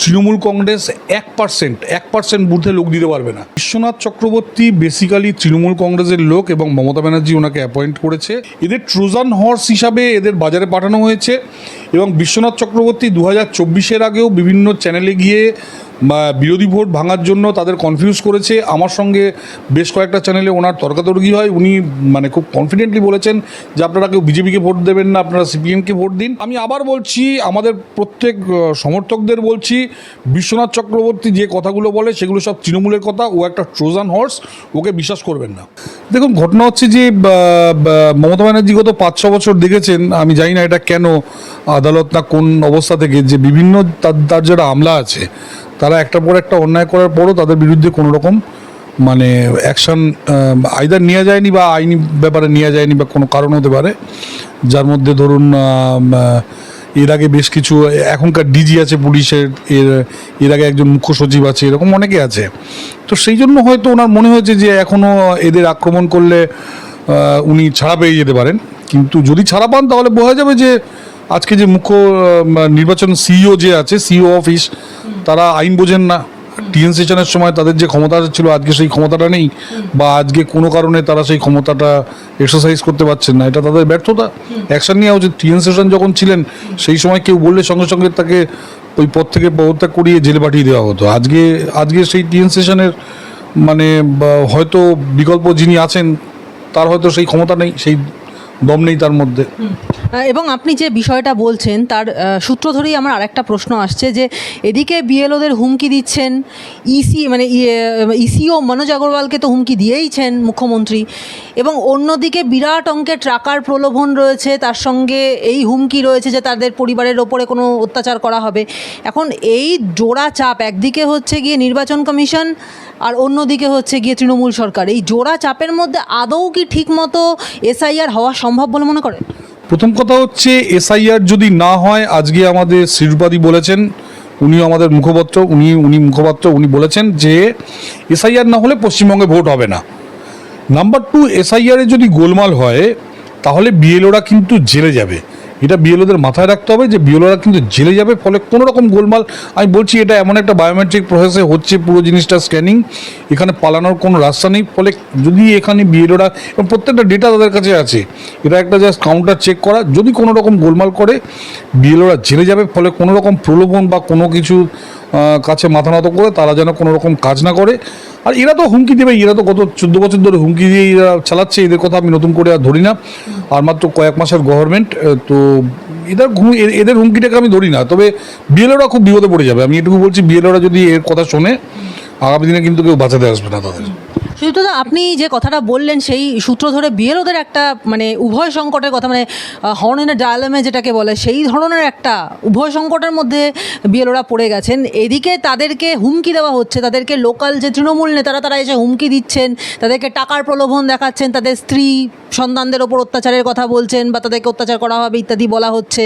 তৃণমূল কংগ্রেস এক পার্সেন্ট এক পার্সেন্ট বুথে লোক দিতে পারবে না। বিশ্বনাথ চক্রবর্তী বেসিক্যালি তৃণমূল কংগ্রেসের লোক এবং মমতা ব্যানার্জি ওনাকে অ্যাপয়েন্ট করেছে। এদের ট্রোজান হর্স হিসাবে এদের বাজারে পাঠানো হয়েছে এবং বিশ্বনাথ চক্রবর্তী দু হাজার চব্বিশের আগেও বিভিন্ন চ্যানেলে গিয়ে বিরোধী ভোট ভাঙার জন্য তাদের কনফিউজ করেছে। আমার সঙ্গে বেশ কয়েকটা চ্যানেলে ওনার তর্কাতর্কি হয়। উনি মানে খুব কনফিডেন্টলি বলেছেন যে আপনারা কেউ বিজেপিকে ভোট দেবেন না, আপনারা সিপিএমকে ভোট দিন। আমি আবার বলছি, আমাদের প্রত্যেক সমর্থকদের বলছি, বিশ্বনাথ চক্রবর্তী যে কথাগুলো বলে সেগুলো সব তৃণমূলের কথা। ও একটা ট্রোজান হর্স ওকে বিশ্বাস করবেন না। দেখুন, ঘটনা হচ্ছে যে মমতা ব্যানার্জি গত পাঁচ, ছ বছর দেখেছেন। আমি জানি না এটা কেন, আদালত না কোন অবস্থা থেকে যে বিভিন্ন তার তার যারা আমলা আছে তারা একটার পর একটা অন্যায় করার পরও তাদের বিরুদ্ধে কোনো রকম মানে অ্যাকশন আইদার নেওয়া যায়নি বা আইনি ব্যাপারে নেওয়া যায়নি বা কোনো কারণ হতে পারে। যার মধ্যে ধরুন এর আগে বেশ কিছু, এখনকার ডিজি আছে পুলিশের, এর এর আগে একজন মুখ্য সচিব আছে, এরকম অনেকে আছে। তো সেই জন্য হয়তো ওনার মনে হয়েছে যে এখনও এদের আক্রমণ করলে উনি ছাড়া পেয়ে যেতে পারেন। কিন্তু যদি ছাড়া পান, তাহলে বোঝা যাবে যে আজকে যে মুখ্য নির্বাচন সিইও যে আছে সিইও অফিস তারা আইন বোঝেন না। টিএন সেশনের সময় তাদের যে ক্ষমতা ছিল, আজকে সেই ক্ষমতাটা নেই বা আজকে কোনো কারণে তারা সেই ক্ষমতাটা এক্সারসাইজ করতে পারছেন না। এটা তাদের ব্যর্থতা। অ্যাকশন নেওয়া উচিত। টিএন সেশন যখন ছিলেন, সেই সময় কেউ বললে সঙ্গে সঙ্গে তাকে ওই পদ থেকে পদত্যাগ করিয়ে জেলে পাঠিয়ে দেওয়া হতো। আজকে আজকে সেই টিএন সেশনের মানে হয়তো বিকল্প যিনি আছেন, তার হয়তো সেই ক্ষমতা নেই, সেই দম নেই তার মধ্যে। এবং আপনি যে বিষয়টা বলছেন, তার সূত্র ধরেই আমার আরেকটা প্রশ্ন আসছে যে এদিকে বিএলওদের হুমকি দিচ্ছেন, ইসি মানে ইসিও মনোজ আগরওয়ালকে তো হুমকি দিয়েইছেন মুখ্যমন্ত্রী, এবং অন্যদিকে বিরাট অঙ্কের টাকার প্রলোভন রয়েছে, তার সঙ্গে এই হুমকি রয়েছে যে তাদের পরিবারের ওপরে কোনো অত্যাচার করা হবে। এখন এই জোড়া চাপ, একদিকে হচ্ছে গিয়ে নির্বাচন কমিশন আর অন্যদিকে হচ্ছে গিয়ে তৃণমূল সরকার, এই জোড়া চাপের মধ্যে আদৌ কি ঠিকমতো এসআইআর হওয়া সম্ভব বলে মনে করেন? প্রথম কথা হচ্ছে, এসআইআর যদি না হয়, আজকে আমাদের শিরুপাদি বলেছেন, উনিও আমাদের মুখপাত্র, উনি উনি মুখপাত্র, উনি বলেছেন যে, এসআইআর না হলে পশ্চিমবঙ্গে ভোট হবে না। নাম্বার টু, এসআইআরে যদি গোলমাল হয়, তাহলে বিএলওরা কিন্তু জেলে যাবে। এটা বিএলওদের মাথায় রাখতে হবে যে বিএলওরা কিন্তু জেলে যাবে, ফলে কোনো রকম গোলমাল, আমি বলছি এটা এমন একটা বায়োমেট্রিক প্রসেসে হচ্ছে, পুরো জিনিসটা স্ক্যানিং এখানে পালানোর কোনো রাস্তা নেই, ফলে যদি এখানে বিএলওরা এবং প্রত্যেকটা ডেটা তাদের কাছে আছে, এটা একটা জাস্ট কাউন্টার চেক করা, যদি কোনো রকম গোলমাল করে, বিএলওরা জেলে যাবে, ফলে কোনো রকম প্রলোভন বা কোনো কিছু কাছে মাথা নত করে তারা যেন কোনো রকম কাজ না করে। আর এরা তো হুমকি দেবে, এরা তো গত চোদ্দ বছর ধরে হুমকি দিয়ে এরা চালাচ্ছে, এদের কথা আমি নতুন করে আর ধরি না। আর মাত্র কয়েক মাসের গভর্নমেন্ট তো এদের এদের হুমকিটাকে আমি ধরি না। তবে বিএলওরা খুব বিপদে পড়ে যাবে। আমি এটুকু বলছি বিএলওরা যদি এর কথা শোনে, আগামী দিনে কিন্তু কেউ বাঁচাতে আসবে না তাদের। সুতরাং আপনি যে কথাটা বললেন, সেই সূত্র ধরে বিএলওদের একটা মানে উভয় সংকটের কথা মানে হর্নের ডায়ালামে যেটাকে বলে, সেই ধরনের একটা উভয় সংকটের মধ্যে বিএলওরা পড়ে গেছেন। এদিকে তাদেরকে হুমকি দেওয়া হচ্ছে, তাদেরকে লোকাল যে তৃণমূল নেতারা, তারা এসে হুমকি দিচ্ছেন, তাদেরকে টাকার প্রলোভন দেখাচ্ছেন, তাদের স্ত্রী সন্তানদের ওপর অত্যাচারের কথা বলছেন, বা তাদেরকে অত্যাচার করা হবে ইত্যাদি বলা হচ্ছে।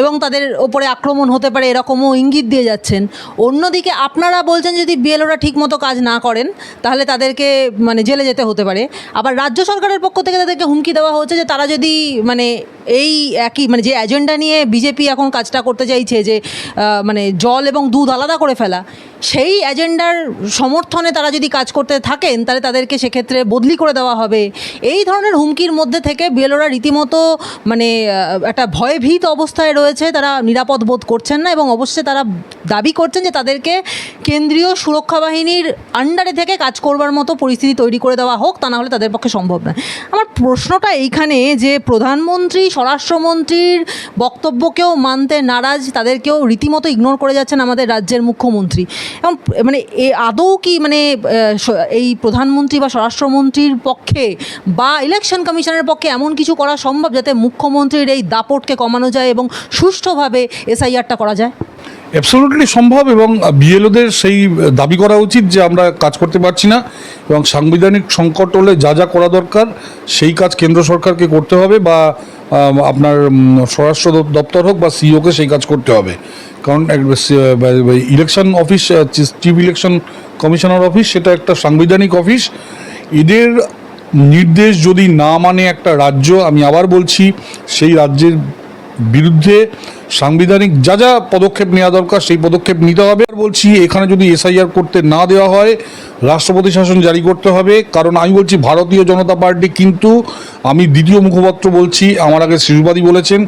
এবং তাদের ওপরে আক্রমণ হতে পারে এরকমও ইঙ্গিত দিয়ে যাচ্ছেন। অন্যদিকে আপনারা বলছেন যদি বিএলওরা ঠিকমতো কাজ না করেন, তাহলে তাদেরকে মানে জেলে যেতে হতে পারে। আবার রাজ্য সরকারের পক্ষ থেকে তাদেরকে হুমকি দেওয়া হচ্ছে যে তারা যদি মানে এই একই মানে যে এজেন্ডা নিয়ে বিজেপি এখন কাজটা করতে চাইছে যে মানে জল এবং দুধ আলাদা করে ফেলা সেই এজেন্ডার সমর্থনে তারা যদি কাজ করতে থাকেন, তাহলে তাদেরকে সেক্ষেত্রে বদলি করে দেওয়া হবে। এই ধরনের হুমকির মধ্যে থেকে বিএলওরা রীতিমতো মানে একটা ভয়ভীত অবস্থায় রয়েছে। তারা নিরাপদ বোধ করছেন না এবং অবশ্যই তারা দাবি করছেন যে তাদেরকে কেন্দ্রীয় সুরক্ষা বাহিনীর আন্ডারে থেকে কাজ করবার মতো পরিস্থিতি তৈরি করে দেওয়া হোক, তা না হলে তাদের পক্ষে সম্ভব নয়। আমার প্রশ্নটা এইখানে যে প্রধানমন্ত্রী, স্বরাষ্ট্রমন্ত্রীর বক্তব্যকেও মানতে নারাজ, তাদেরকেও রীতিমতো ইগনোর করে যাচ্ছেন আমাদের রাজ্যের মুখ্যমন্ত্রী। এবং মানে এ আদৌ কি মানে এই প্রধানমন্ত্রী বা স্বরাষ্ট্রমন্ত্রীর পক্ষে বা ইলেকশন কমিশনের পক্ষে এমন কিছু করা সম্ভব যাতে মুখ্যমন্ত্রীর এই দাপটকে কমানো যায় এবং সুষ্ঠুভাবে এসআইআরটা করা যায়? অ্যাবসোলুটলি সম্ভব এবং বিএলওদের সেই দাবি করা উচিত যে আমরা কাজ করতে পারছি না এবং সাংবিধানিক সংকট হলে যা যা করা দরকার সেই কাজ কেন্দ্র সরকারকে করতে হবে বা আপনার স্বরাষ্ট্র দপ্তর হোক বা সিওকে সেই কাজ করতে হবে। কারণ election office chief election commissioner office সেটা একটা সাংবিধানিক অফিস এদের নির্দেশ যদি না মানে একটা রাজ্য, আমি আবার বলছি, সেই রাজ্যের বিরুদ্ধে সাংবিধানিক যা যা পদক্ষেপ নেওয়া দরকার সেই পদক্ষেপ নিতে হবে। আর বলছি, এখানে যদি এসআইআর করতে না দেওয়া হয়, রাষ্ট্রপতি শাসন জারি করতে হবে। কারণ আমি বলছি, ভারতীয় জনতা পার্টি কিন্তু, আমি দ্বিতীয় মুখপাত্র বলছি, আমার আগে শিশুবাদী বলেছেন,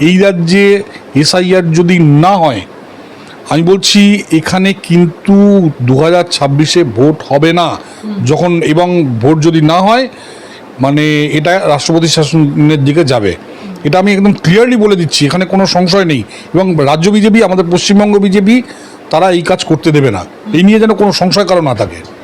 এই রাজ্যে এসআইআর যদি না হয়, আমি বলছি, এখানে কিন্তু দু হাজার ছাব্বিশে ভোট হবে না। যখন এবং ভোট যদি না হয় মানে এটা রাষ্ট্রপতি শাসনের দিকে যাবে। এটা আমি একদম ক্লিয়ারলি বলে দিচ্ছি, এখানে কোনো সংশয় নেই। এবং রাজ্য বিজেপি, আমাদের পশ্চিমবঙ্গ বিজেপি, তারা এই কাজ করতে দেবে না। এই নিয়ে যেন কোনো সংশয় কারও না থাকে।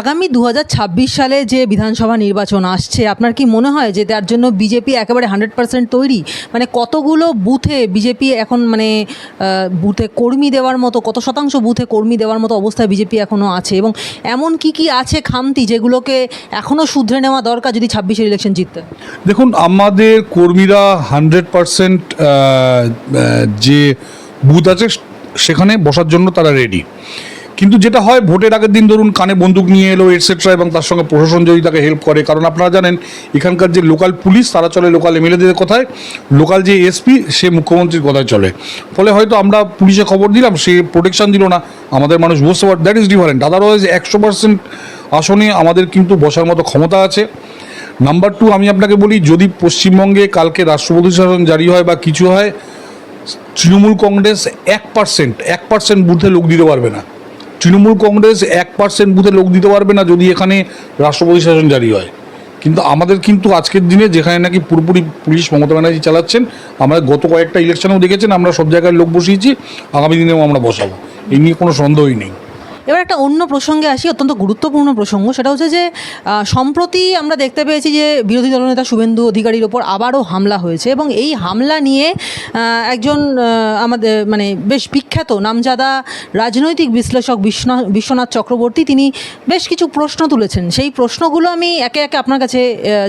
আগামী দু হাজার ছাব্বিশ সালে যে বিধানসভা নির্বাচন আসছে, আপনার কি মনে হয় যে তার জন্য বিজেপি একেবারে হান্ড্রেড পার্সেন্ট তৈরি? মানে কতগুলো বুথে বিজেপি এখন মানে বুথে কর্মী দেওয়ার মতো, কত শতাংশ বুথে কর্মী দেওয়ার মতো অবস্থায় বিজেপি এখনও আছে? এবং এমন কি কি আছে খামতি যেগুলোকে এখনও শুধরে নেওয়া দরকার যদি ছাব্বিশের ইলেকশন জিততে? দেখুন, আমাদের কর্মীরা হান্ড্রেড পার্সেন্ট যে বুথ আছে, সেখানে বসার জন্য তারা রেডি কিন্তু যেটা হয়, ভোটের আগের দিন ধরুন কানে বন্দুক নিয়ে এলো এটসেট্রা এবং তার সঙ্গে প্রশাসন যদি তাকে হেল্প করে, কারণ আপনারা জানেন, এখানকার যে লোকাল পুলিশ তারা চলে লোকাল এমএলএদের কথায় লোকাল যে এসপি সে মুখ্যমন্ত্রীর কথায় চলে। ফলে হয়তো আমরা পুলিশে খবর দিলাম, সে প্রোটেকশন দিল না, আমাদের মানুষ বুঝতে পার দ্যাট ইজ ডিফারেন্ট আদারওয়াইজ একশো পার্সেন্ট আসনে আমাদের কিন্তু বসার মতো ক্ষমতা আছে। নাম্বার টু আমি আপনাকে বলি, যদি পশ্চিমবঙ্গে কালকে রাষ্ট্রপতি শাসন জারি হয় বা কিছু হয়, তৃণমূল কংগ্রেস এক পার্সেন্ট এক পার্সেন্ট বুথে লোক দিতে পারবে না। তৃণমূল কংগ্রেস এক পার্সেন্ট বুথে লোক দিতে পারবে না যদি এখানে রাষ্ট্রপতি শাসন জারি হয়। কিন্তু আমাদের কিন্তু আজকের দিনে যেখানে নাকি পুরোপুরি পুলিশ মমতা ব্যানার্জি চালাচ্ছেন, আমরা গত কয়েকটা ইলেকশনেও দেখেছেন, আমরা সব জায়গায় লোক বসিয়েছি, আগামী দিনেও আমরা বসাবো। এই নিয়ে কোনো সন্দেহই নেই। এবার একটা অন্য প্রসঙ্গে আসি, অত্যন্ত গুরুত্বপূর্ণ প্রসঙ্গ, সেটা হচ্ছে যে সম্প্রতি আমরা দেখতে পেয়েছি যে, বিরোধী দলনেতা শুভেন্দু অধিকারীর ওপর আবারও হামলা হয়েছে এবং এই হামলা নিয়ে একজন আমাদের মানে বেশ বিখ্যাত নামজাদা রাজনৈতিক বিশ্লেষক বিশ্বনাথ চক্রবর্তী, তিনি বেশ কিছু প্রশ্ন তুলেছেন। সেই প্রশ্নগুলো আমি একে একে আপনার কাছে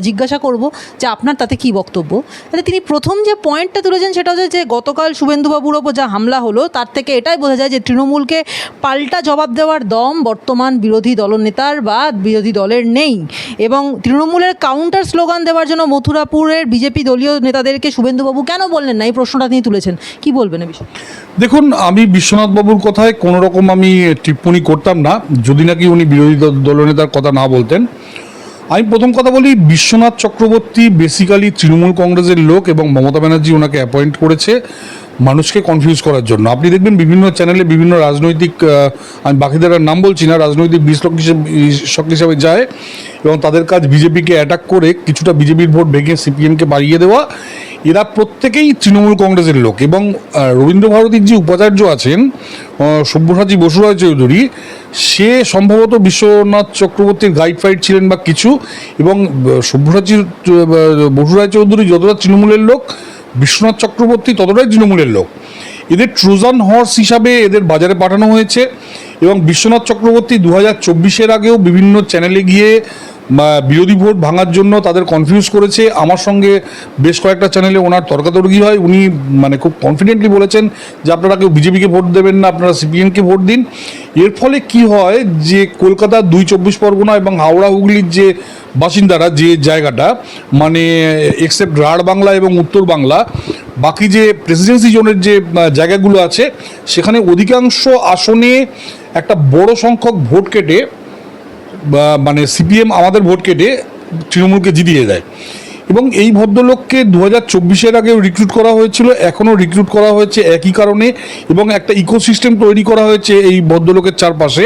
জিজ্ঞাসা করব যে আপনার তাতে কি বক্তব্য? তাহলে তিনি প্রথম যে পয়েন্টটা তুলেছেন সেটা হচ্ছে যে, গতকাল শুভেন্দুবাবুর ওপর যা হামলা হলো, তার থেকে এটাই বোঝা যায় যে, তৃণমূলকে পাল্টা জবাব দেওয়ার দম বর্তমান বিরোধী দলনেতার বা বিরোধী দলের নেই। এবং তৃণমূলের কাউন্টার স্লোগান দেওয়ার জন্য মথুরাপুরের বিজেপি দলীয় নেতাদেরকে শুভেন্দুবাবু কেন বললেন না? এই প্রশ্নটা তিনি তুলেছেন। কি বলবেন এ বিষয়ে? দেখুন, আমি বিশ্বনাথ বাবুর কথায় কোনো রকম আমি টিপ্পণী করতাম না। যদি নাকি উনি বিরোধী দল- দলনেতার কথা না বলতেন। আমি প্রথম কথা বলি, বিশ্বনাথ চক্রবর্তী বেসিক্যালি তৃণমূল কংগ্রেসের লোক এবং মমতা ব্যানার্জি ওনাকে অ্যাপয়েন্ট করেছে। মানুষকে কনফিউজ করার জন্য। আপনি দেখবেন বিভিন্ন চ্যানেলে বিভিন্ন রাজনৈতিক আমি বাকিদের নাম বলছি না, রাজনৈতিক বিশ্লেষক হিসেবে, বিশ্লেষক হিসাবে যায় এবং তাদের কাজ বিজেপিকে অ্যাটাক করে কিছুটা বিজেপির ভোট ভেঙে সিপিএমকে বাড়িয়ে দেওয়া। এরা প্রত্যেকেই তৃণমূল কংগ্রেসের লোক এবং রবীন্দ্র ভারতীর যে উপাচার্য আছেন সব্যসাচী বসুরায় চৌধুরী, সে সম্ভবত বিশ্বনাথ চক্রবর্তীর গাইড ফাইড ছিলেন বা কিছু এবং সব্যসাচী বসুরায় চৌধুরী যতটা তৃণমূলের লোক বিশ্বনাথ চক্রবর্তী ততটাই তৃণমূলের লোক। এদের ট্রোজান হর্স হিসাবে এদের বাজারে পাঠানো হয়েছে এবং বিশ্বনাথ চক্রবর্তী দু হাজার চব্বিশের আগেও বিভিন্ন চ্যানেলে গিয়ে বিরোধী ভোট ভাঙার জন্য তাদের কনফিউজ করেছে। আমার সঙ্গে বেশ কয়েকটা চ্যানেলে ওনার তর্কাতর্কি হয়। উনি মানে খুব কনফিডেন্টলি বলেছেন যে আপনারা কেউ বিজেপিকে ভোট দেবেন না, আপনারা সিপিএমকে ভোট দিন। এর ফলে কি হয় যে কলকাতার দুই চব্বিশ পরগনা এবং হাওড়া হুগলির যে বাসিন্দারা যে জায়গাটা মানে এক্সেপ্ট রাঢ় বাংলা এবং উত্তর বাংলা, বাকি যে প্রেসিডেন্সি জোনের যে জায়গাগুলো আছে, সেখানে অধিকাংশ আসনে একটা বড় সংখ্যক ভোট কেটে মানে সিপিএম আমাদের ভোট কেটে তৃণমূলকে জিতিয়ে দেয়। এবং এই ভদ্রলোককে দু হাজার চব্বিশের আগেও রিক্রুট করা হয়েছিল, এখনও রিক্রুট করা হয়েছে একই কারণে এবং একটা ইকোসিস্টেম তৈরি করা হয়েছে এই ভদ্রলোকের চারপাশে,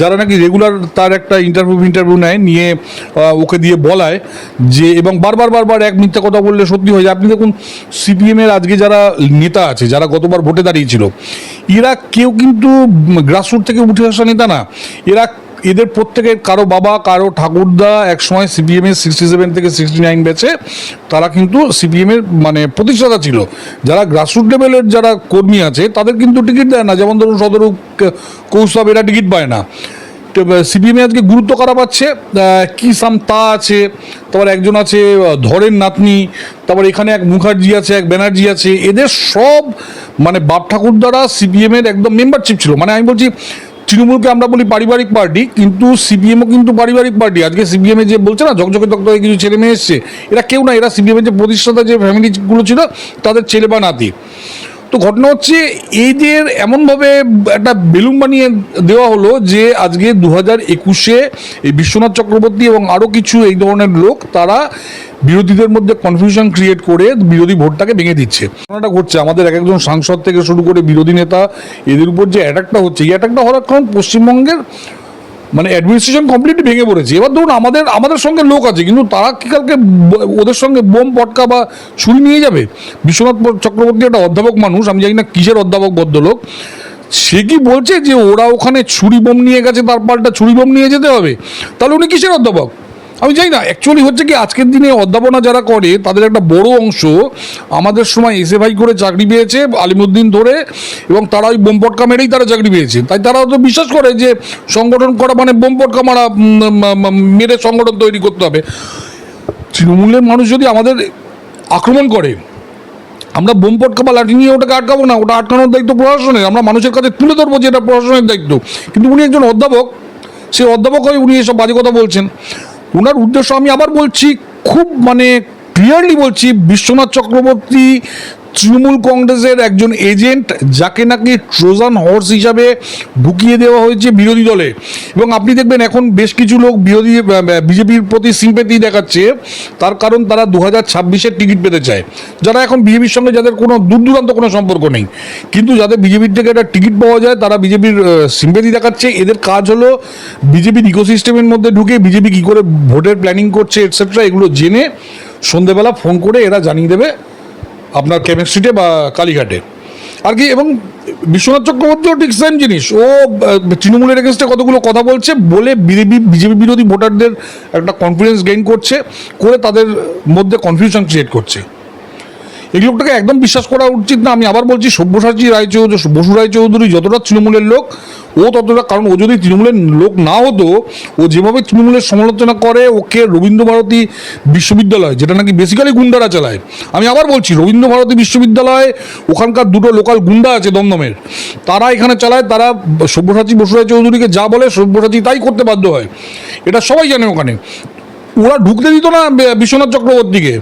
যারা নাকি রেগুলার তার একটা ইন্টারভিউ ইন্টারভিউ নেয়, নিয়ে ওকে দিয়ে বলায় যে, এবং বারবার বারবার এক মিথ্যা কথা বললে সত্যি হয়ে যায়। আপনি দেখুন সিপিএমের আজকে যারা নেতা আছে, যারা গতবার ভোটে দাঁড়িয়েছিল, এরা কেউ কিন্তু গ্রাসরুট থেকে উঠে আসা নেতা না। এরা এদের প্রত্যেকের কারও বাবা, কারও ঠাকুরদা, একসময় সিপিএমের সিক্সটি সেভেন থেকে সিক্সটি নাইন বেছে তারা কিন্তু সিপিএমের মানে প্রতিষ্ঠাতা ছিল। যারা গ্রাসরুট লেভেলের যারা কর্মী আছে, তাদের কিন্তু টিকিট দেয় না। যেমন ধরুন সদর কৌস্তব, এরা টিকিট পায় না। সিপিএমে আজকে গুরুত্ব করা পাচ্ছে? কি সাম তা আছে? তারপর একজন আছে ধরেন নাতনি, তারপর এখানে এক মুখার্জি আছে, এক ব্যানার্জি আছে। এদের সব মানে বাপ ঠাকুর দ্বারা সিপিএমের একদম মেম্বারশিপ ছিল। মানে আমি বলছি তৃণমূলকে আমরা বলি পারিবারিক পার্টি, কিন্তু সিপিএমও কিন্তু পারিবারিক পার্টি। আজকে সিপিএমে যে বলছে না, ঝকঝকে তকতকে কিছু ছেলে মেয়ে এসছে, এরা কেউ না, এরা সিপিএমের যে প্রতিষ্ঠাতা যে ফ্যামিলিগুলো ছিল, তাদের ছেলে বা নাতি। তো ঘটনা হচ্ছে এদের এমনভাবে একটা বেলুন বানিয়ে দেওয়া হলো যে আজকে দু হাজার একুশে এই বিশ্বনাথ চক্রবর্তী এবং আরও কিছু এই ধরনের লোক তারা বিরোধীদের মধ্যে কনফিউশন ক্রিয়েট করে বিরোধী ভোটটাকে ভেঙে দিচ্ছে। ঘটনাটা ঘটছে, আমাদের এক একজন সাংসদ থেকে শুরু করে বিরোধী নেতা, এদের উপর যে অ্যাটাকটা হচ্ছে, এই অ্যাটাকটা হওয়ার কারণ পশ্চিমবঙ্গের মানে অ্যাডমিনিস্ট্রেশন কমপ্লিটলি ভেঙে পড়েছে। এবার ধরুন আমাদের আমাদের সঙ্গে লোক আছে, কিন্তু তারা কি কালকে ওদের সঙ্গে বোম পটকা বা ছুরি নিয়ে যাবে? বিশ্বনাথ চক্রবর্তী একটা অধ্যাপক মানুষ, আমি জানি না কিসের অধ্যাপক, ভদ্রলোক, সে কি বলছে যে ওরা ওখানে ছুরি বোম নিয়ে গেছে, তার পাল্টা ছুরি বোম নিয়ে যেতে হবে? তাহলে উনি কিসের অধ্যাপক? আমি জানি না অ্যাকচুয়ালি হচ্ছে কি আজকের দিনে অধ্যাপনা যারা করে, তাদের একটা বড় অংশ আমাদের সময় এসে ভাই করে চাকরি পেয়েছে, আলিমুদ্দিন ধরে, এবং তারা ওই বোম পটকা মেরেই তারা চাকরি পেয়েছে। তাই তারা তো বিশ্বাস করে যে সংগঠন করা মানে বোম পটকা মারা মেরে সংগঠন তৈরি করতে হবে। তৃণমূলের মানুষ যদি আমাদের আক্রমণ করে, আমরা বোম পটকা বা লাঠি নিয়ে ওটাকে আটকাবো না, ওটা আটকানোর দায়িত্ব প্রশাসনের। আমরা মানুষের কাছে তুলে ধরবো যে এটা প্রশাসনের দায়িত্ব। কিন্তু উনি একজন অধ্যাপক সে অধ্যাপক হয়ে উনি এসব বাজে কথা বলছেন। ওনার উদ্দেশ্য আমি আবার বলছি খুব মানে ক্লিয়ারলি বলছি বিশ্বনাথ চক্রবর্তী তৃণমূল কংগ্রেসের একজন এজেন্ট যাকে নাকি ট্রোজান হর্স হিসাবে ঢুকিয়ে দেওয়া হয়েছে বিরোধী দলে। এবং আপনি দেখবেন এখন বেশ কিছু লোক বিরোধী বিজেপির প্রতি সিম্পেতি দেখাচ্ছে। তার কারণ তারা দু হাজার ছাব্বিশের টিকিট পেতে চায়। যারা এখন বিজেপির সঙ্গে যাদের কোনো দূর দূরান্ত কোনো সম্পর্ক নেই। কিন্তু যাদের বিজেপির থেকে একটা টিকিট পাওয়া যায়, তারা বিজেপির সিম্পেতি দেখাচ্ছে। এদের কাজ হলো বিজেপির ইকোসিস্টেমের মধ্যে ঢুকে বিজেপি কী করে ভোটের প্ল্যানিং করছে এটসেট্রা এগুলো জেনে সন্ধেবেলা ফোন করে এরা জানিয়ে দেবে। আপনার কেমিস্ট্রিতে বা কালীঘাটে। আর কি, এবং বিশ্বনাথ চক্রবর্তীও ঠিক সেম জিনিস। ও তৃণমূলের এগেনস্টে কতগুলো কথা বলছে, বলে বিজেপি বিজেপি বিরোধী ভোটারদের একটা কনফিডেন্স গেইন করছে, করে তাদের মধ্যে কনফিউশন ক্রিয়েট করছে। এই লোকটাকে একদম বিশ্বাস করা উচিত না। আমি আবার বলছি, সব্যসাচী রায়চৌধুরী, বসু রায়চৌধুরী যতটা তৃণমূলের লোক, ও ততটা কারণ ও যদি তৃণমূলের লোক না হতো, ও যেভাবে তৃণমূলের সমালোচনা করে, ওকে রবীন্দ্র ভারতী বিশ্ববিদ্যালয়, যেটা নাকি বেসিক্যালি গুন্ডারা চালায়। আমি আবার বলছি, রবীন্দ্র ভারতী বিশ্ববিদ্যালয়, ওখানকার দুটো লোকাল গুন্ডা আছে দমদমের। তারা এখানে চালায়, তারা সব্যসাচী, বসু রায়চৌধুরীকে যা বলে, সব্যসাচী তাই করতে বাধ্য হয়। এটা সবাই জানে ওখানে। ওরা ঢুকতে দিত না বিশ্বনাথ চক্রবর্তীকে।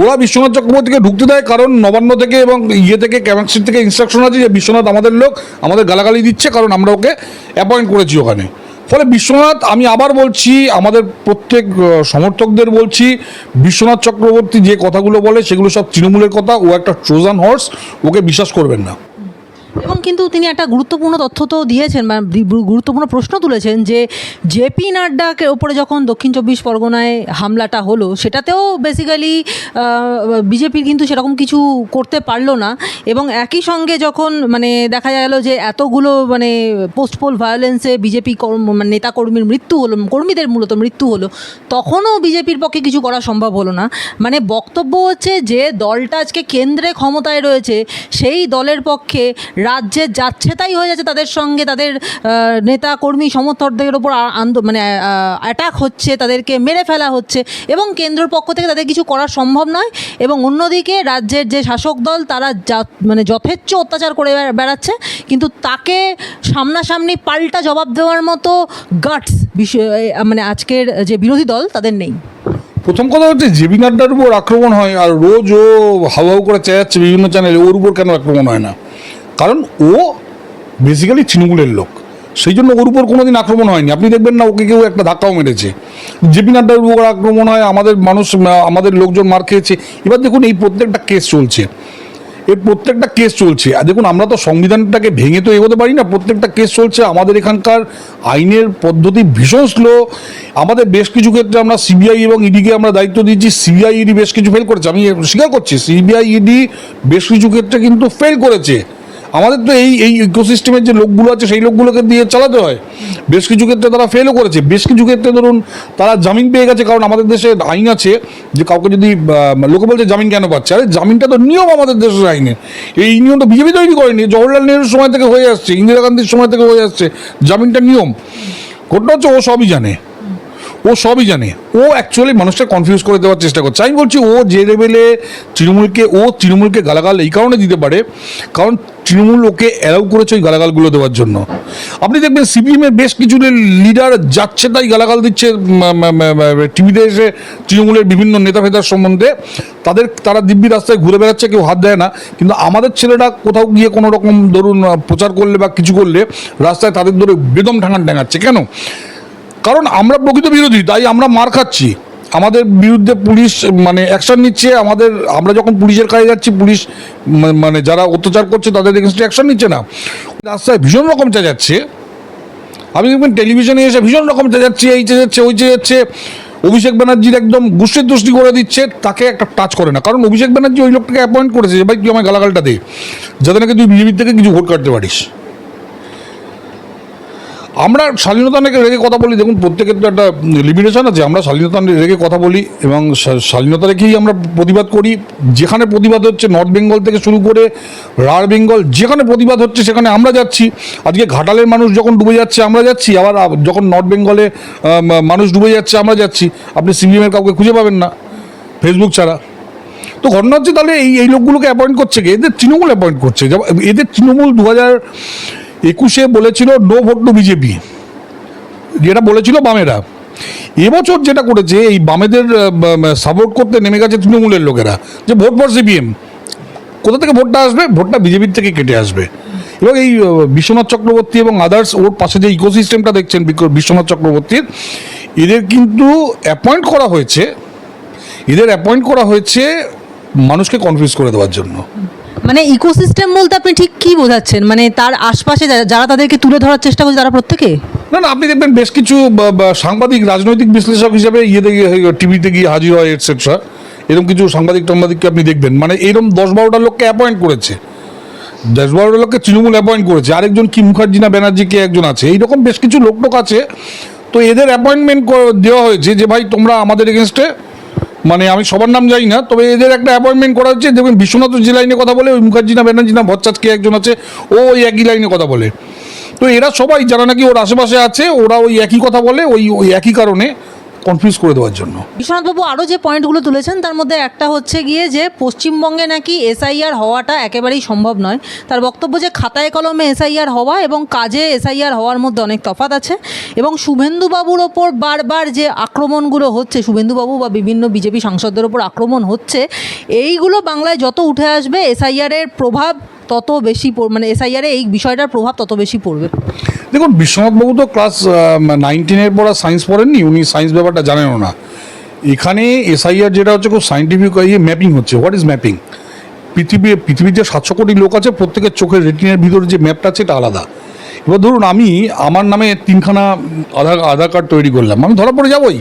ওরা বিশ্বনাথ চক্রবর্তীকে ঢুকতে দেয় কারণ নবান্ন থেকে এবং ইয়ে থেকে ক্যামাক্সির থেকে ইনস্ট্রাকশন আছে যে বিশ্বনাথ আমাদের লোক, আমাদের গালাগালি দিচ্ছে কারণ আমরা ওকে অ্যাপয়েন্ট করেছি ওখানে। ফলে বিশ্বনাথ, আমি আবার বলছি, আমাদের প্রত্যেক সমর্থকদের বলছি, বিশ্বনাথ চক্রবর্তী যে কথাগুলো বলে সেগুলো সব তৃণমূলের কথা, ও একটা ট্রোজান হর্স ওকে বিশ্বাস করবেন না। এবং কিন্তু তিনি একটা গুরুত্বপূর্ণ তথ্য তো দিয়েছেন বা গুরুত্বপূর্ণ প্রশ্ন তুলেছেন যে জেপি নাড্ডাকে ওপরে যখন দক্ষিণ চব্বিশ পরগনায় হামলাটা হলো, সেটাতেও বেসিক্যালি বিজেপির কিন্তু সেরকম কিছু করতে পারল না এবং একই সঙ্গে যখন মানে দেখা গেল যে এতগুলো মানে পোস্ট পোল ভায়োলেন্সে বিজেপি মানে নেতাকর্মীর মৃত্যু হলো, কর্মীদের মূলত মৃত্যু হলো, তখনও বিজেপির পক্ষে কিছু করা সম্ভব হলো না। মানে বক্তব্য হচ্ছে যে দলটা আজকে কেন্দ্রে ক্ষমতায় রয়েছে, সেই দলের পক্ষে রাজ্যে যাচ্ছে তাই হয়ে যাচ্ছে তাদের সঙ্গে তাদের নেতা কর্মী সমর্থকদের ওপর আন্দো মানে অ্যাটাক হচ্ছে, তাদেরকে মেরে ফেলা হচ্ছে এবং কেন্দ্রের পক্ষ থেকে তাদের কিছু করা সম্ভব নয় এবং অন্যদিকে রাজ্যের যে শাসক দল তারা মানে যথেচ্ছ অত্যাচার করে বেড়াচ্ছে কিন্তু তাকে সামনাসামনি পাল্টা জবাব দেওয়ার মতো গাটস মানে আজকের যে বিরোধী দল তাদের নেই। প্রথম কথা হচ্ছে জেবি নাড্ডার উপর আক্রমণ হয় আর রোজ ও হাউ হাউ করে চেঁচাচ্ছে বিভিন্ন চ্যানেলে ওর উপর কেন আক্রমণ হয় না? কারণ ও বেসিক্যালি তৃণমূলের লোক। সেই জন্য ওর উপর কোনোদিন আক্রমণ হয়নি। আপনি দেখবেন না, ওকে কেউ একটা ধাক্কাও মেরেছে। জেপি নাড্ডার উপর আক্রমণ হয়, আমাদের মানুষ আমাদের লোকজন মার খেয়েছে। এবার দেখুন, এই প্রত্যেকটা কেস চলছে। এর প্রত্যেকটা কেস চলছে। আর দেখুন, আমরা তো সংবিধানটাকে ভেঙে তো এগোতে পারি না। প্রত্যেকটা কেস চলছে। আমাদের এখানকার আইনের পদ্ধতি ভীষণ স্লো আমাদের বেশ কিছু ক্ষেত্রে আমরা সিবিআই এবং ইডিকে আমরা দায়িত্ব দিচ্ছি। সিবিআই ইডি বেশ কিছু ফেল করেছে। আমি স্বীকার করছি সিবিআই ইডি বেশ কিছু ক্ষেত্রে কিন্তু ফেল করেছে। আমাদের তো এই এই ইকোসিস্টেমের যে লোকগুলো আছে, সেই লোকগুলোকে দিয়ে চালাতে হয়। বেশ কিছু ক্ষেত্রে তারা ফেলও করেছে। বেশ কিছু ক্ষেত্রে ধরুন, তারা জামিন পেয়ে গেছে, কারণ আমাদের দেশে আইন আছে যে কাউকে যদি লোকে বলছে জামিন কেন পাচ্ছে? আরে, জামিনটা তো নিয়ম আমাদের দেশের আইনে। এই নিয়ম তো বিজেপি তৈরি করেনি। জওহরলাল নেহরুর সময় থেকে হয়ে আসছে, ইন্দিরা গান্ধীর সময় থেকে হয়ে আসছে। জামিনটা নিয়ম। ঘটনা হচ্ছে, ও সবই জানে। ও সবই জানে। ও অ্যাকচুয়ালি মানুষটা কনফিউজ করে দেওয়ার চেষ্টা করছে। আমি বলছি, ও যে লেভেলে তৃণমূলকে, ও তৃণমূলকে গালাগাল এই কারণে দিতে পারে, কারণ তৃণমূল ওকে অ্যালাউ করেছে ওই গালাগালগুলো দেওয়ার জন্য। আপনি দেখবেন সিপিএমের বেশ কিছু লিডার যাচ্ছে তাই গালাগাল দিচ্ছে টিভিতে এসে তৃণমূলের বিভিন্ন নেতা ফেতার সম্বন্ধে। তাদের, তারা দিব্যি রাস্তায় ঘুরে বেড়াচ্ছে, কেউ হাত দেয় না। কিন্তু আমাদের ছেলেরা কোথাও গিয়ে কোনো রকম ধরুন প্রচার করলে বা কিছু করলে রাস্তায় তাদের ধরে বেদম ঠাঙান ঠ্যাঙাচ্ছে। কেন? কারণ আমরা প্রকৃত বিরোধী, তাই আমরা মার খাচ্ছি। আমাদের বিরুদ্ধে পুলিশ মানে অ্যাকশন নিচ্ছে, আমাদের, আমরা যখন পুলিশের কাছে যাচ্ছি, পুলিশ মানে যারা অত্যাচার করছে, তাদের এগেনস্টে অ্যাকশন নিচ্ছে না। রাস্তায় ভীষণ রকম চেঁচাচ্ছে। আমি দেখবেন টেলিভিশনে এসে ভীষণ রকম চেঁচাচ্ছে, এই চেঁচাচ্ছে, ওই চেঁচাচ্ছে। অভিষেক ব্যানার্জির একদম গুষ্টির দুষ্টি করে দিচ্ছে, তাকে একটা টাচ করে না। কারণ অভিষেক ব্যানার্জি ওই লোকটাকে অ্যাপয়েন্ট করেছে যে, ভাই, তুই আমায় গালাগালটা দে। যাতে নাকি তুই বিজেপির থেকে কিছু ভোট কাটতে পারিস। আমরা শালীনতা রেখে কথা বলি, দেখুন, প্রত্যেকের তো একটা লিমিটেশন আছে, আমরা শালীনতা রেখে কথা বলি এবং শালীনতা রেখেই আমরা প্রতিবাদ করি। যেখানে প্রতিবাদ হচ্ছে নর্থ বেঙ্গল থেকে শুরু করে রাঢ় বেঙ্গল, যেখানে প্রতিবাদ হচ্ছে সেখানে আমরা যাচ্ছি। আজকে ঘাটালের মানুষ যখন ডুবে যাচ্ছে, আমরা যাচ্ছি। আবার যখন নর্থ বেঙ্গলে মানুষ ডুবে যাচ্ছে, আমরা যাচ্ছি। আপনি সিপিএমের কাউকে খুঁজে পাবেন না, ফেসবুক ছাড়া। তো ঘটনা হচ্ছে তাহলে এই এই লোকগুলোকে অ্যাপয়েন্ট করছে কি? এদের তৃণমূল অ্যাপয়েন্ট করছে। এদের তৃণমূল দু হাজার একুশে বলেছিল নো ভোট টু বিজেপি যেটা বলেছিল বামেরা। এবছর যেটা করেছে, এই বামেদের সাপোর্ট করতে নেমে গেছে তৃণমূলের লোকেরা, যে ভোট ফর সিপিএম কোথা থেকে ভোটটা আসবে? ভোটটা বিজেপির থেকে কেটে আসবে। এবং এই বিশ্বনাথ চক্রবর্তী এবং আদার্স ওর পাশে যে ইকোসিস্টেমটা দেখছেন বিশ্বনাথ চক্রবর্তীর, এদের কিন্তু অ্যাপয়েন্ট করা হয়েছে। এদের অ্যাপয়েন্ট করা হয়েছে মানুষকে কনফিউজ করে দেওয়ার জন্য। মানে ইকোসিস্টেম বলতে আপনি ঠিক কি বোঝাচ্ছেন? মানে তার আশপাশে যারা- তাদেরকে তুলে ধরার চেষ্টা করছে তারা প্রত্যেকে? না না, আপনি দেখবেন বেশ কিছু সাংবাদিক, রাজনৈতিক বিশ্লেষক হিসেবে ইয়েতে গিয়ে টিভিতে গিয়ে হাজির হয় এটসেট্রা এরকম কিছু সাংবাদিক, টাংবাদিককে আপনি দেখবেন। মানে এরকম দশ বারোটা লোককে অ্যাপয়েন্ট করেছে। দশ বারোটা লোককে তৃণমূল অ্যাপয়েন্ট করেছে। আরেকজন কি মুখার্জি না ব্যানার্জি কে একজন আছে। এইরকম বেশ কিছু লোক টোক আছে। তো এদের অ্যাপয়েন্টমেন্ট দেওয়া হয়েছে যে, ভাই, তোমরা আমাদের এগেনস্টে মানে আমি সবার নাম জানি না, তবে এদের একটা অ্যাপয়েন্টমেন্ট করা হচ্ছে দেখবেন বিশ্বনাথ যে লাইনে কথা বলে, ওই মুখার্জি না, ব্যানার্জি না ভট্টাচ কে একজন আছে, ও ওই একই লাইনে কথা বলে। তো এরা সবাই, যারা নাকি ওর আশেপাশে আছে, ওরা ওই একই কথা বলে, ওই ওই একই কারণে। কনফিউজ করে দেওয়ার জন্য। বিশ্বনাথবাবু আরও যে পয়েন্টগুলো তুলেছেন, তার মধ্যে একটা হচ্ছে গিয়ে যে পশ্চিমবঙ্গে নাকি এসআইআর হওয়াটা একেবারেই সম্ভব নয়। তার বক্তব্য যে খাতায় কলমে এসআইআর হওয়া এবং কাজে এসআইআর হওয়ার মধ্যে অনেক তফাৎ আছে এবং শুভেন্দুবাবুর ওপর বারবার যে আক্রমণগুলো হচ্ছে, শুভেন্দুবাবু বা বিভিন্ন বিজেপি সাংসদদের ওপর আক্রমণ হচ্ছে, এইগুলো বাংলায় যত উঠে আসবে এসআইআরের প্রভাব তত বেশি মানে এসআইআরে এই বিষয়টার প্রভাব তত বেশি পড়বে। দেখুন বিশ্বনাথবাবু তো ক্লাস নাইনটিনের পর সায়েন্স পড়েননি, উনি সায়েন্স ব্যাপারটা জানেনও না। এখানে এসআইআর যেটা হচ্ছে খুব সাইন্টিফিক ইয়ে ম্যাপিং হচ্ছে। হোয়াট ইজ ম্যাপিং পৃথিবী, পৃথিবীর যে সাতশো কোটি লোক আছে, প্রত্যেকের চোখের রেটিনের ভিতরে যে ম্যাপটা আছে, এটা আলাদা। এবার ধরুন, আমি আমার নামে তিনখানা আধার আধার কার্ড তৈরি করলাম। আমি ধরা পড়ে যাবোই।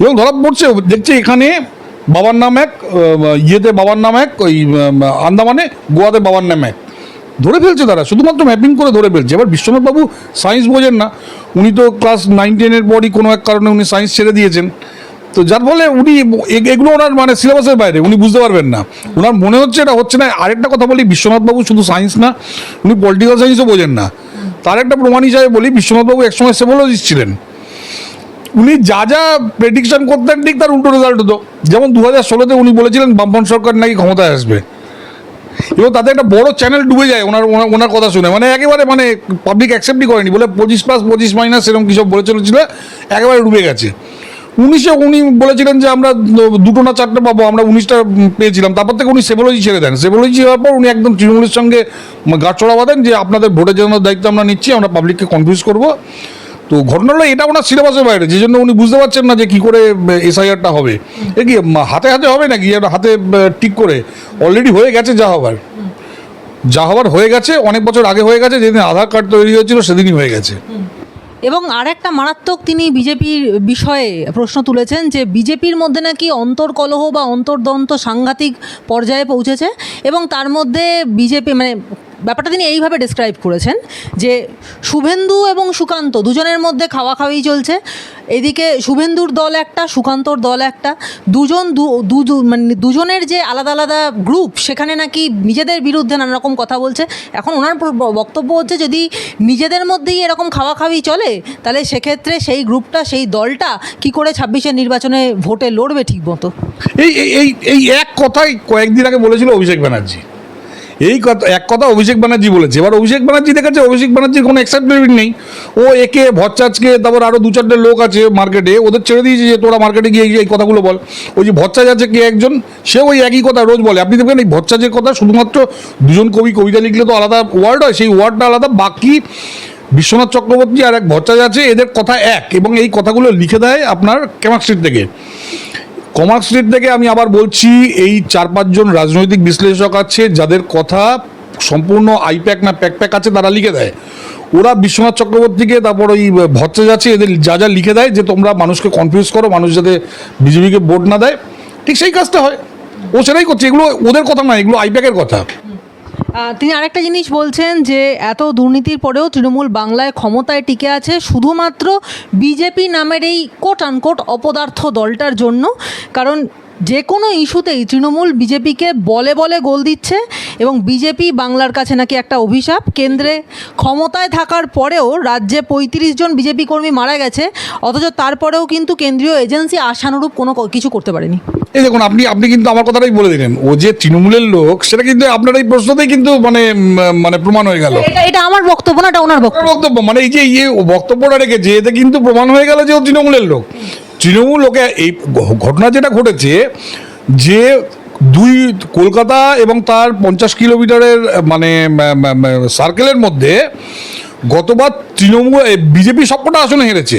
এবং ধরা পড়ছে, দেখছে এখানে বাবার নাম এক ইয়েতে বাবার নাম এক, ওই আন্দামানে গোয়াতে বাবার নাম এক। ধরে ফেলছে তারা, শুধুমাত্র ম্যাপিং করে ধরে ফেলছে। এবার বিশ্বনাথবাবু সায়েন্স বোঝেন না, উনি তো ক্লাস নাইন টেনের পরই কোনো এক কারণে উনি সায়েন্স ছেড়ে দিয়েছেন। তো যার ফলে উনি এগুলো ওনার মানে সিলেবাসের বাইরে, উনি বুঝতে পারবেন না। ওনার মনে হচ্ছে এটা হচ্ছে না, আরেকটা কথা বলি বিশ্বনাথবাবু শুধু সায়েন্স না, উনি পলিটিক্যাল সায়েন্সও বোঝেন না। তার একটা প্রমাণ হিসাবে বলি বিশ্বনাথবাবু একসময় সেভোলজিস্ট ছিলেন। উনি যা যা প্রেডিকশন করতেন, ঠিক তার উল্টো রেজাল্ট হতো। যেমন দু হাজার ষোলোতে উনি বলেছিলেন বামপন সরকার নাকি ক্ষমতায় আসবে। এবং তাতে একটা বড় চ্যানেল ডুবে যায় ওনার, ওনার- কথা শুনে। মানে একেবারে মানে পাবলিক অ্যাকসেপ্টই করেনি। বলে পঁচিশ প্লাস পঁচিশ মাইনাস এরকম কী সব বলে চলেছিল, একেবারে ডুবে গেছে। উনিশে উনি বলেছিলেন যে, আমরা দুটো না চারটে পাবো, আমরা উনিশটা পেয়েছিলাম। তারপর থেকে উনি সেভোলজি ছেড়ে দেন। সেভোলজি হওয়ার পর উনি একদম তৃণমূলের সঙ্গে গাছড়া বাঁধেন যে, আপনাদের ভোটের জন্য দায়িত্ব আমরা নিচ্ছি, আমরা পাবলিককে কনফিউজ করব। তো ঘটনা হলো এটা ওনার সিলেবাসের বাইরে, যে জন্য উনি বুঝতে পারছেন না যে কী করে এসআইআরটা হবে। এ কি হাতে হাতে হবে নাকি? হাতে ঠিক করে। অলরেডি হয়ে গেছে যা হবার। যা হবার হয়ে গেছে, অনেক বছর আগে হয়ে গেছে, যেদিন আধার কার্ড তৈরি হয়েছিল, সেদিনই হয়ে গেছে। এবং আরেকটা মারাত্মক তিনি বিজেপির বিষয়ে প্রশ্ন তুলেছেন যে বিজেপির মধ্যে নাকি অন্তর্কলহ বা অন্তর্দন্ত সাংঘাতিক পর্যায়ে পৌঁছেছে এবং তার মধ্যে বিজেপি মানে ব্যাপারটা তিনি এইভাবে ডিসক্রাইব করেছেন যে শুভেন্দু এবং সুকান্ত দুজনের মধ্যে খাওয়া খাওয়াই চলছে। এদিকে শুভেন্দুর দল একটা, সুকান্তর দল একটা। দুজন দু- মানে দুজনের যে আলাদা আলাদা গ্রুপ সেখানে নাকি নিজেদের বিরুদ্ধে নানা রকম কথা বলছে। এখন ওনার বক্তব্য হচ্ছে যদি নিজেদের মধ্যেই এরকম খাওয়া খাওয়াই চলে, তাহলে সেক্ষেত্রে সেই গ্রুপটা, সেই দলটা কি করে ছাব্বিশের নির্বাচনে ভোটে লড়বে ঠিক মতো এই- এই এই এক কথাই কয়েকদিন আগে বলেছিল অভিষেক ব্যানার্জি। এই কথা, এক কথা অভিষেক ব্যানার্জি বলেছে। এবার অভিষেক ব্যানার্জি দেখেছে, অভিষেক ব্যানার্জির কোনো অ্যাকসেপ্টেবিলিটি নেই। ও একে ভচ্চাজকে তারপর আরও দু চারটে লোক আছে মার্কেটে ওদের ছেড়ে দিয়েছে যে তোরা মার্কেটে গিয়ে এই কথাগুলো বল। ওই যে ভচ্চাজ আছে কে একজন সে ওই একই কথা রোজ বলে। আপনি দেখবেন এই ভচ্চাজের কথা শুধুমাত্র দুজন কবি, কবিতা লিখলে তো আলাদা ওয়ার্ড হয়, সেই ওয়ার্ডটা আলাদা। বাকি বিশ্বনাথ চক্রবর্তী আর এক ভট্টাচার্য আছে, এদের কথা এক এবং এই কথাগুলো লিখে দেয় আপনার কেমাক স্ট্রিট থেকে। কমার্ক স্ট্রিট থেকে আমি আবার বলছি, এই চার পাঁচজন রাজনৈতিক বিশ্লেষক আছে, যাদের কথা সম্পূর্ণ আইপ্যাক না প্যাকপ্যাক আছে, তারা লিখে দেয়। ওরা বিশ্বনাথ চক্রবর্তীকে, তারপর ওই ভচ্চে যাচ্ছে, এদের যা যা লিখে দেয়, যে তোমরা মানুষকে কনফিউজ করো, মানুষ যাতে বিজেপিকে ভোট না দেয়, ঠিক সেই কাজটা হয়। ও সেটাই করছে, এগুলো ওদের কথা নয়, এগুলো আইপ্যাকের কথা। তিনি আরেকটা জিনিস বলছেন যে এত দুর্নীতির পরেও তৃণমূল বাংলায় ক্ষমতায় টিকে আছে শুধুমাত্র বিজেপি নামের এই কোট আনকোট অপদার্থ দলটার জন্য। কারণ যে কোনো ইস্যুতেই তৃণমূল বিজেপিকে বলে বলে গোল দিচ্ছে এবং বিজেপি বাংলার কাছে নাকি একটা অভিশাপ। কেন্দ্রে ক্ষমতায় থাকার পরেও রাজ্যে পঁয়ত্রিশ জন বিজেপি কর্মী মারা গেছে অথচ তারপরেও কিন্তু কেন্দ্রীয় এজেন্সি আশানুরূপ কোনো কিছু করতে পারেনি। এই দেখুন আপনি আপনি কিন্তু আমার কথাটাই বলে দিলেন। ও যে তৃণমূলের লোক সেটা কিন্তু আপনার এই প্রশ্নতেই কিন্তু মানে মানে প্রমাণ হয়ে গেল। এটা এটা আমার বক্তব্য না এটা ওনার বক্তব্য। মানে এই যে ইয়ে বক্তব্যটা রেখেছে এতে কিন্তু প্রমাণ হয়ে গেল যে ও তৃণমূলের লোক। তৃণমূল ওকে এই ঘটনা যেটা ঘটেছে, যে দুই কলকাতা এবং তার পঞ্চাশ কিলোমিটারের মানে সার্কেলের মধ্যে গতবার তৃণমূল বিজেপি সবকটা আসনে হেরেছে।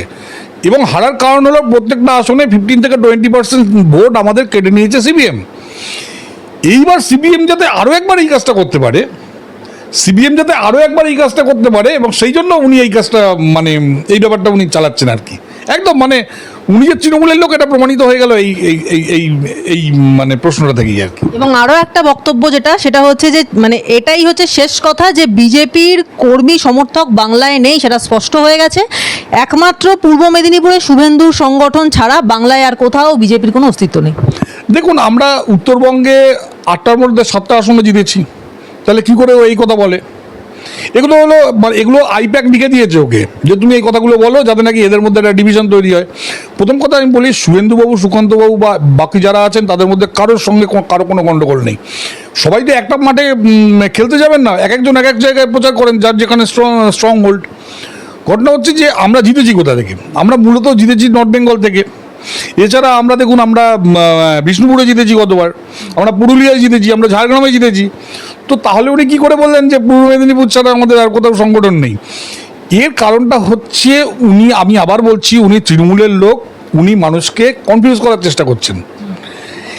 এবং হারার কারণ হলো প্রত্যেকটা আসনে ফিফটিন থেকে টোয়েন্টি পার্সেন্ট ভোট আমাদের কেটে নিয়েছে সিবিএম এইবার সিবিএম যাতে আরও একবার এই কাজটা করতে পারে সিবিএম যাতে আরও একবার এই কাজটা করতে পারে, এবং সেই জন্য উনি এই কাজটা মানে এই ব্যাপারটা উনি চালাচ্ছেন আর কি। একদম মানে উনি যে তৃণমূলের লোক এটা প্রমাণিত হয়ে গেল এই এই এই এই মানে প্রশ্নটা থেকেই আর কি। এবং আরও একটা বক্তব্য যেটা সেটা হচ্ছে যে মানে এটাই হচ্ছে শেষ কথা যে বিজেপির কর্মী সমর্থক বাংলায় নেই সেটা স্পষ্ট হয়ে গেছে। একমাত্র পূর্ব মেদিনীপুরে শুভেন্দুর সংগঠন ছাড়া বাংলায় আর কোথাও বিজেপির কোনো অস্তিত্ব নেই। দেখুন আমরা উত্তরবঙ্গে আটটার মধ্যে সাতটা আসনে জিতেছি। তাহলে কি করে এই কথা বলে? এগুলো হলো মানে এগুলো আইপ্যাক লিখে দিয়েছে ওকে, যে তুমি এই কথাগুলো বলো যাতে নাকি এদের মধ্যে একটা ডিভিশন তৈরি হয়। প্রথম কথা আমি বলি শুভেন্দুবাবু সুকান্তবাবু বা বাকি যারা আছেন, তাদের মধ্যে কারোর সঙ্গে কারও কোনো গণ্ডগোল নেই। সবাই তো একটা মাঠে খেলতে যাবেন না এক একজন এক এক জায়গায় প্রচার করেন, যার যেখানে স্ট্রং স্ট্রং হোল্ড ঘটনা হচ্ছে যে আমরা জিতেছি কোথা থেকে? আমরা মূলত জিতেছি নর্থ বেঙ্গল থেকে। এছাড়া আমরা দেখুন, আমরা বিষ্ণুপুরে জিতেছি গতবার, আমরা পুরুলিয়ায় জিতেছি, আমরা ঝাড়গ্রামে জিতেছি। তো তাহলে উনি কী করে বললেন যে, পূর্ব মেদিনীপুর ছাড়া আমাদের আর কোথাও সংগঠন নেই? এর কারণটা হচ্ছে উনি, আমি আবার বলছি, উনি তৃণমূলের লোক, উনি মানুষকে কনফিউজ করার চেষ্টা করছেন।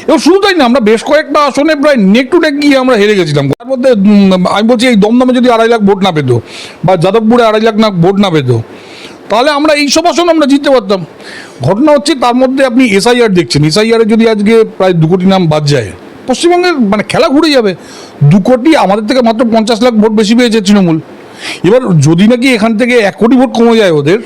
এবং শুধু তাই না, আমরা বেশ কয়েকটা আসনে প্রায় নেক টু নেক গিয়ে আমরা হেরে গেছিলাম। তার মধ্যে আমি বলছি এই দমদমে যদি আড়াই লাখ ভোট না পেতো, বা যাদবপুরে আড়াই লাখ না ভোট না পেতো তাহলে আমরা এই সব আসনে আমরা জিততে পারতাম। ঘটনা হচ্ছে তার মধ্যে আপনি এসআইআর দেখছেন। এসআইআরে যদি আজকে প্রায় দু কোটি নাম বাদ যায়, পশ্চিমবঙ্গের মানে খেলা ঘুরে যাবে। দু কোটি আমাদের থেকে মাত্র পঞ্চাশ লাখ ভোট বেশি পেয়েছে তৃণমূল। এবার যদি নাকি এখান থেকে এক কোটি ভোট কমে যায় ওদের,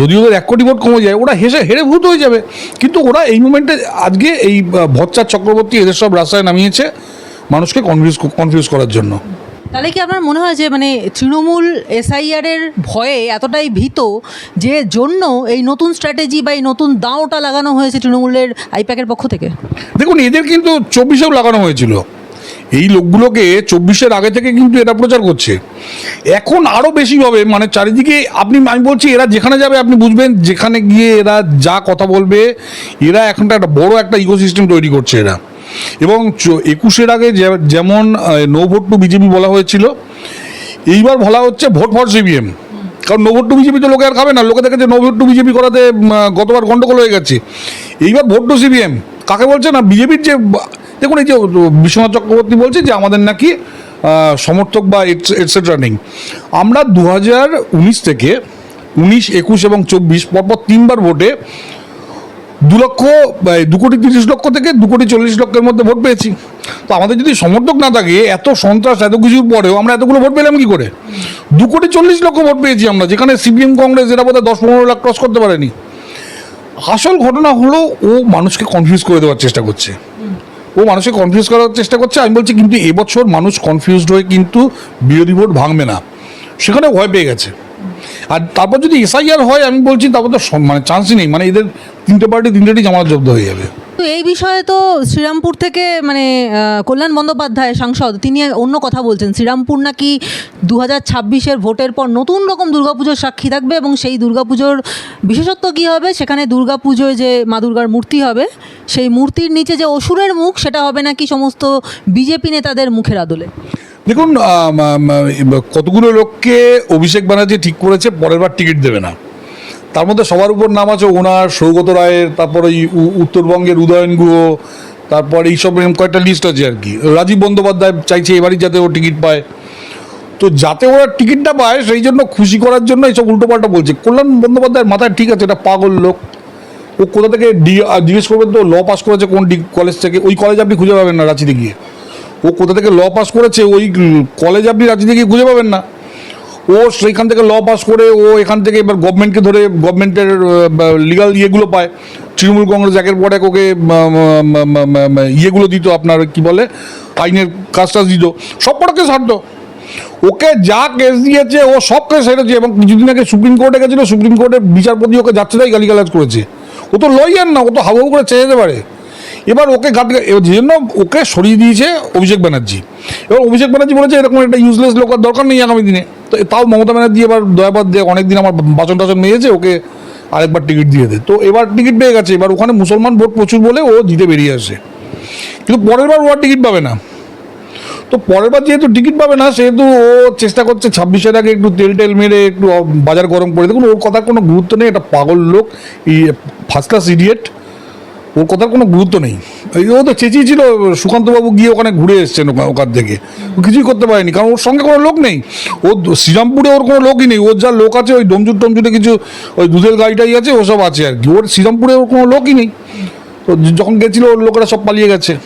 যদি ওদের এক কোটি ভোট কমে যায়, ওরা হেসে হেরে ভূত হয়ে যাবে। কিন্তু ওরা এই মুমেন্টে আজকে এই ভট্টার চক্রবর্তী এদের সব রাস্তায় নামিয়েছে মানুষকে কনফিউজ কনফিউজ করার জন্য। তাহলে কি আপনার মনে হয় যে মানে তৃণমূল এসআইআর এর ভয়ে এতটাই ভীত যে জন্য এই নতুন স্ট্র্যাটেজি বা এই নতুন দাঁওটা লাগানো হয়েছে তৃণমূলের আইপ্যাকের পক্ষ থেকে? দেখুন, এদের কিন্তু চব্বিশেও লাগানো হয়েছিল। এই লোকগুলোকে চব্বিশের আগে থেকে কিন্তু এটা প্রচার করছে। এখন আরও বেশিভাবে মানে চারিদিকে আপনি, আমি বলছি, এরা যেখানে যাবে আপনি বুঝবেন, যেখানে গিয়ে এরা যা কথা বলবে, এরা এখনটা একটা বড় একটা ইকোসিস্টেম তৈরি করছে এরা। এবং একুশের আগে যেমন নো ভোট টু বিজেপি বলা হয়েছিল, এইবার বলা হচ্ছে ভোট ফর সিবিএম কারণ নো ভোট টু বিজেপি তো লোকে আর খাবে না, লোকে দেখেছে নো ভোট টু বিজেপি করাতে গতবার গন্ডগোল হয়ে গেছে। এইবার ভোট টু সিবিএম কাকে বলছে না? বিজেপির যে দেখুন, এই যে বিশ্বনাথ চক্রবর্তী বলছে যে আমাদের নাকি সমর্থক বা এটসেট্রা নেই। আমরা দু হাজার উনিশ থেকে উনিশ, একুশ এবং চব্বিশ, পরপর তিনবার ভোটে দু লক্ষ দু কোটি তিরিশ লক্ষ থেকে দু কোটি চল্লিশ লক্ষের মধ্যে ভোট পেয়েছি। তো আমাদের যদি সমর্থক না থাকে, এত সন্ত্রাস, এত কিছুর পরেও আমরা এতগুলো ভোট পেলাম কি করে? দু কোটি চল্লিশ লক্ষ ভোট পেয়েছি আমরা, যেখানে সিপিএম কংগ্রেস এরা বোধহয় দশ পনেরো লাখ ক্রস করতে পারেনি। আসল ঘটনা হলো, ও মানুষকে কনফিউজ করে দেওয়ার চেষ্টা করছে। ও মানুষকে কনফিউজ করার চেষ্টা করছে, আমি বলছি কিন্তু এবছর মানুষ কনফিউজড হয়ে কিন্তু বিরোধী ভোট ভাঙবে না। সেখানে ভয় পেয়ে গেছে। আর তারপর যদি এসআইআর হয়, আমি বলছি তারপর তো মানে চান্সই নেই। মানে এদের তিনটে পার্টি তিনটেটি জামানত জব্দ হয়ে যাবে। তো এই বিষয়ে তো শ্রীরামপুর থেকে মানে কল্যাণ বন্দ্যোপাধ্যায় সাংসদ তিনি অন্য কথা বলছেন। শ্রীরামপুর নাকি দু হাজার ছাব্বিশের ভোটের পর নতুন রকম দুর্গাপুজোর সাক্ষী থাকবে এবং সেই দুর্গাপুজোর বিশেষত্ব কী হবে? সেখানে দুর্গাপুজোয় যে মা দুর্গার মূর্তি হবে সেই মূর্তির নিচে যে অসুরের মুখ সেটা হবে নাকি সমস্ত বিজেপি নেতাদের মুখের আদলে? দেখুন কতগুলো লোককে অভিষেক ব্যানার্জি ঠিক করেছে পরের বার টিকিট দেবে না। তার মধ্যে সবার উপর নাম আছে ওনার, সৌগত রায়ের, তারপর উ- উত্তরবঙ্গের উদয়ন গুহ, তারপর এইসব কয়েকটা লিস্ট আছে আর কি। রাজীব বন্দ্যোপাধ্যায় চাইছে এবারই যাতে ও টিকিট পায়। তো যাতে ওরা টিকিটটা পায়, সেই জন্য খুশি করার জন্য এইসব উল্টোপাল্টা বলছে। কল্যাণ বন্দ্যোপাধ্যায়ের মাথায় ঠিক আছে, এটা পাগল লোক। ও কোথা থেকে ডি জিজ্ঞেস করবেন তো, ল পাস করেছে কোন ডি কলেজ থেকে? ওই কলেজ আপনি খুঁজে পাবেন না রাঁচিতে গিয়ে ও কোথা থেকে ল পাস করেছে, ওই কলেজ আপনি রাঁচিতে গিয়ে খুঁজে পাবেন না। ও সেইখান থেকে ল পাস করে ও এখান থেকে এবার গভর্নমেন্টকে ধরে গভর্নমেন্টের লিগাল ইয়েগুলো পায়। তৃণমূল কংগ্রেস একের পর এক ওকে ইয়েগুলো দিত আপনার কি বলে, আইনের কাজ টাজ দিত। সব পড়াকে ছাড়তো। ওকে যা কেস দিয়েছে, ও সব কেস হেরেছে এবং কিছুদিন আগে সুপ্রিম কোর্টে গেছিল, সুপ্রিম কোর্টের বিচারপতি ওকে যাচ্ছে তাই গালিগালাজ করেছে। ও তো লয়ার না, ও তো হাবু করে চেয়ে যেতে পারে। এবার ওকে এবার যে জন্য ওকে সরিয়ে দিয়েছে অভিষেক ব্যানার্জি। এবার অভিষেক ব্যানার্জি বলেছে, এরকম একটা ইউজলেস লোক আর দরকার নেই আগামী দিনে। তো তাও মমতা ব্যানার্জি এবার দয়াবাদ দিয়ে অনেক দিন আমার বাচন টাচন মেয়েছে ওকে আরেকবার টিকিট দিয়ে দে। তো এবার টিকিট পেয়ে গেছে, এবার ওখানে মুসলমান ভোট প্রচুর বলে ও জিতে বেরিয়ে আসে। কিন্তু পরের বার ও আর টিকিট পাবে না। তো পরের বার যেহেতু টিকিট পাবে না, সেহেতু ও চেষ্টা করছে ছাব্বিশের আগে একটু তেল টেল মেরে একটু বাজার গরম করে। দেখুন, ওর কথার কোনো গুরুত্ব নেই, এটা পাগল লোক ফার্স্ট ক্লাস ইডিয়েট ওর কথার কোনো গুরুত্ব নেই। ও তো চেঁচিয়েছিল, সুকান্তবাবু গিয়ে ওখানে ঘুরে এসছেন ওখা- ওখান থেকে। ও কিছুই করতে পারেনি, কারণ ওর সঙ্গে কোনো লোক নেই। ও শ্রীরামপুরে ওর কোনো লোকই নেই, ওর যা লোক আছে, ওই ডমজুর টমজুরে কিছু, ওই দুধের গাড়িটাই আছে ওসব আছে আর কি। ওর শ্রীরামপুরে ওর কোনো লোকই নেই। তো যখন গেছিল, ওর লোকেরা সব পালিয়ে গেছে।